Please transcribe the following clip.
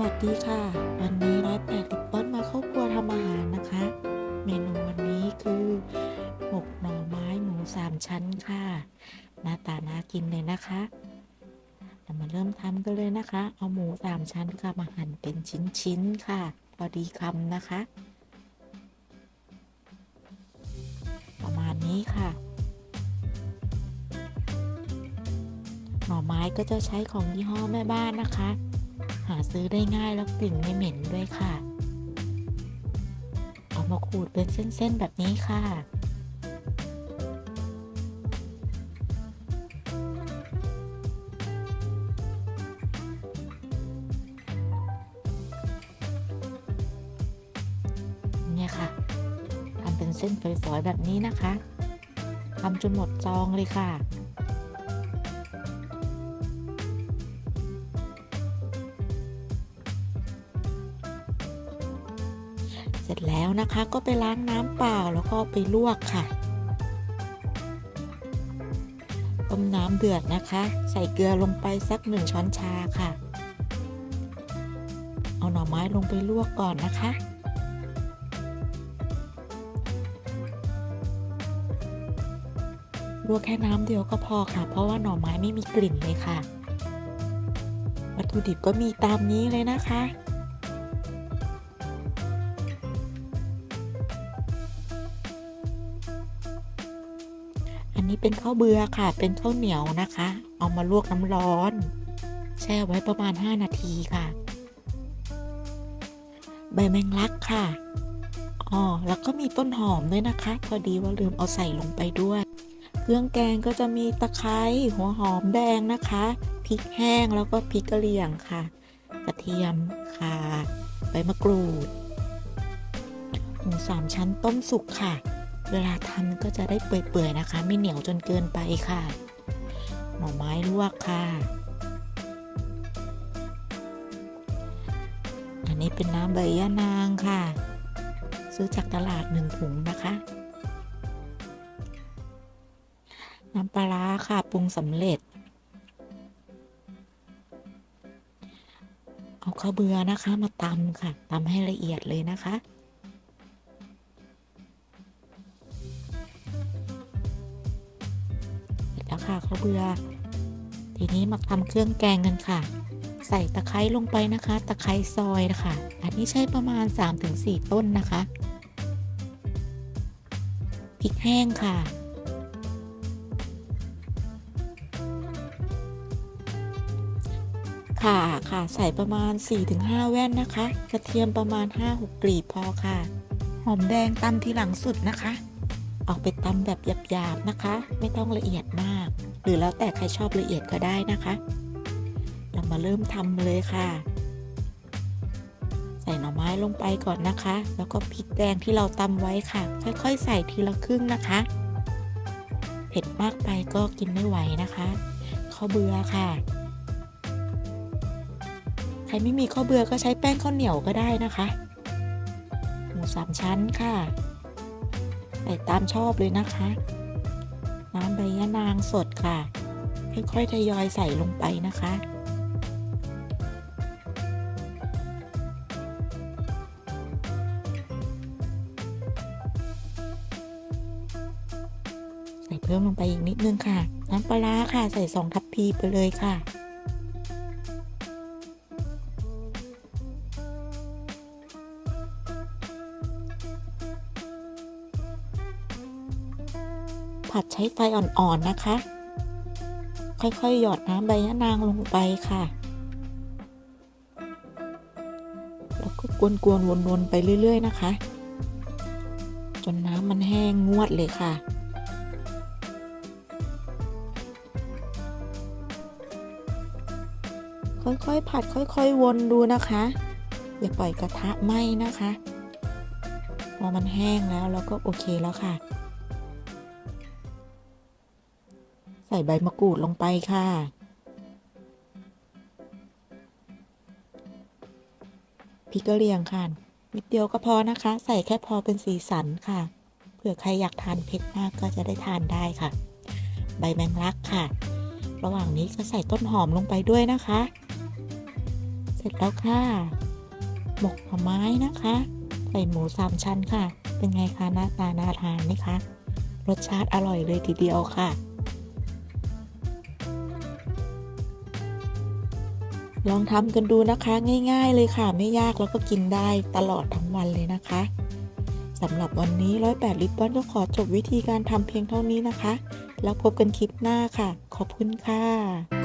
วัสดีค่ะ วันนี้ร้อยแปดลิปเปิ้ลมาเข้าครัวทำอาหารนะคะ เมนูวันนี้คือหมกหน่อไม้หมูสามชั้นค่ะ หน้าตาน่ากินเลยนะคะเรามาเริ่มทำกันเลยนะคะ เอาหมูสามชั้นค่ะมาหั่นเป็นชิ้นๆค่ะ พอดีคำนะคะ ประมาณนี้ค่ะหน่อไม้ก็จะใช้ของยี่ห้อแม่บ้านนะคะ หาซื้อได้ง่ายแล้วกลิ่นไม่เหม็นด้วยค่ะ เอามาขูดเป็นเส้นๆแบบนี้ค่ะเนี่ยค่ะทำเป็นเส้นฝอยๆแบบนี้นะคะทำจนหมดจองเลยค่ะ สร็จแล้วนะคะก็ไปล้างน้ำเปล่าแล้วก็ไปลวกค่ะ ต้มน้ำเดือดนะคะ ใส่เกลือลงไปสักหนึ่งช้อนชาค่ะ เอาหน่อไม้ลงไปลวกก่อนนะคะลวกแค่น้ำเดียวก็พอค่ะ เพราะว่าหน่อไม้ไม่มีกลิ่นเลยค่ะ วัตถุดิบก็มีตามนี้เลยนะคะ อันนี้เป็นข้าวเบือค่ะ เป็นข้าวเหนียวนะคะ เอามาลวกน้ำร้อน แช่ไว้ประมาณ 5 นาทีค่ะ ใบแมงลักค่ะอ๋อแล้วก็มีต้นหอมด้วยนะคะ พอดีว่าลืมเอาใส่ลงไปด้วย เครื่องแกงก็จะมีตะไคร้หัวหอมแดงนะคะพริกแห้งแล้วก็พริกกะเหรี่ยงค่ะ กระเทียมค่ะใบมะกรูดหมูสามชั้นต้มสุกค่ะ เวลาทำก็จะได้เปื่อยๆนะคะ ไม่เหนียวจนเกินไปค่ะ หน่อไม้ลวกค่ะ อันนี้เป็นน้ำใบยะนางค่ะ ซื้อจากตลาดหนึ่งถุงนะคะ น้ำปลาร้าค่ะปรุงสำเร็จ เอาข้าวเบือนะคะมาตำค่ะตำให้ละเอียดเลยนะคะ แล้วค่ะข้าวเบือทีนี้มาทำเครื่องแกงกันค่ะ ใส่ตะไคร้ลงไปนะคะ ตะไคร้ซอยนะคะอันนี้ใช้ประมาณ 3-4 ต้นนะคะพริกแห้งค่ะ ค่ะค่ะใส่ประมาณ 4-5 แว่นนะคะ กระเทียมประมาณ 5-6 กลีบพอค่ะ หอมแดงตำทีหลังสุดนะคะ ออกไปตำแบบหยาบๆนะคะ ไม่ต้องละเอียดมาก หรือแล้วแต่ใครชอบละเอียดก็ได้นะคะ เรามาเริ่มทำเลยค่ะ ใส่หน่อไม้ลงไปก่อนนะคะ แล้วก็พริกแดงที่เราตำไว้ค่ะ ค่อยๆ ใส่ทีละครึ่งนะคะ เผ็ดมากไปก็กินไม่ไหวนะคะข้าวเบื่อค่ะ ใครไม่มีข้าวเบื่อก็ใช้แป้งข้าวเหนียวก็ได้นะคะ หมูสามชั้นค่ะ ส่ตามชอบเลยนะคะ น้ำใบยะนางสดค่ะ ค่อยๆทยอยใส่ลงไปนะคะใส่เพิ่มลงไปอีกนิดนึงค่ะ น้ำปลาร้าค่ะ ใส่สองทัพพีไปเลยค่ะ ผัดใช้ไฟอ่อนๆนะคะ ค่อยๆ หยอดน้ำใบยะนางลงไปค่ะ แล้วก็กวนๆวนๆไปเรื่อย ๆ นะคะ จนน้ำมันแห้งงวดเลยค่ะค่อยๆ ผัดค่อยๆ วนดูนะคะ อย่าปล่อยกระทะไหม้นะคะ พอมันแห้งแล้วเราก็โอเคแล้วค่ะ ใส่ใบมะกรูดลงไปค่ะ พริกกะเรียงค่ะ นิดเดียวก็พอนะคะ ใส่แค่พอเป็นสีสันค่ะ เผื่อใครอยากทานเผ็ดมากก็จะได้ทานได้ค่ะ ใบแมงลักค่ะ ระหว่างนี้ก็ใส่ต้นหอมลงไปด้วยนะคะ เสร็จแล้วค่ะ หมกหน่อไม้นะคะ ใส่หมูสามชั้นค่ะ เป็นไงคะหน้าตาน่าทานไหมคะ รสชาติอร่อยเลยทีเดียวค่ะ ลองทำกันดูนะคะง่ายๆเลยค่ะ ไม่ยากแล้วก็กินได้ตลอดทั้งวันเลยนะคะสำหรับวันนี้108ลิปบอนก็ขอจบวิธีการทำเพียงเท่านี้นะคะ แล้วพบกันคลิปหน้าค่ะ ขอบคุณค่ะ